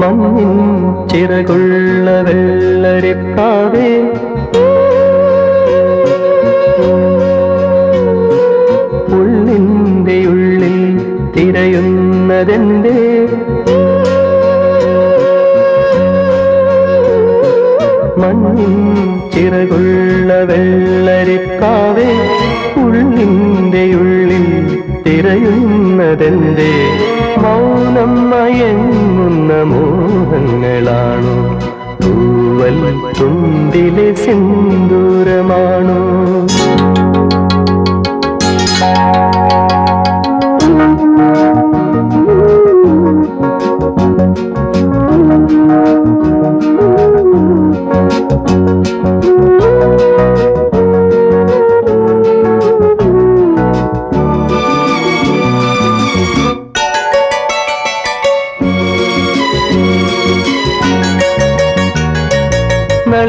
മഞ്ഞിൻ ചിറകുള്ള വെള്ളരിക്കാവേ ഉള്ളിന്റെ ഉള്ളിൽ തിരയുന്നതെന്തേ? മണ്ണിൻ ചിറകുള്ള വെള്ളരിക്കാവേ ഉള്ളിന്റെ ഉള്ളിൽ തിരയുന്നതെന്തേ മൗനം മയങ്ങുന്ന മോഹങ്ങളാണോ? തൂവൽ തുണ്ടിലെ സിന്ദൂരമാണോ?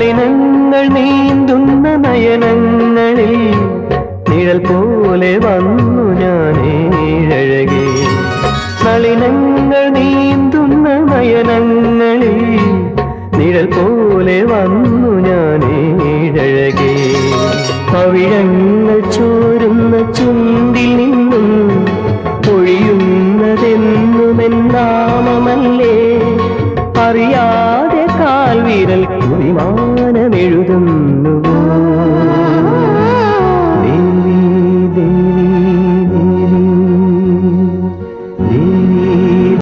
നളിനങ്ങൾ നീന്തുന്ന നയനങ്ങളിൽ നിഴൽ പോലെ വന്നു ഞാനേഴകെ നളിനങ്ങൾ നീന്തുന്ന നയനങ്ങളിൽ നിഴൽ പോലെ വന്നു ഞാനേഴകെ പവിഴങ്ങൾ ചോരുന്ന ചുണ്ടിൽ നിന്നും ഒഴിയുന്നതെന്നുമെന്നാമമല്ലേ അറിയാതെ കാൽവിരൽ കുവിമാനമെഴുതുന്നുവോ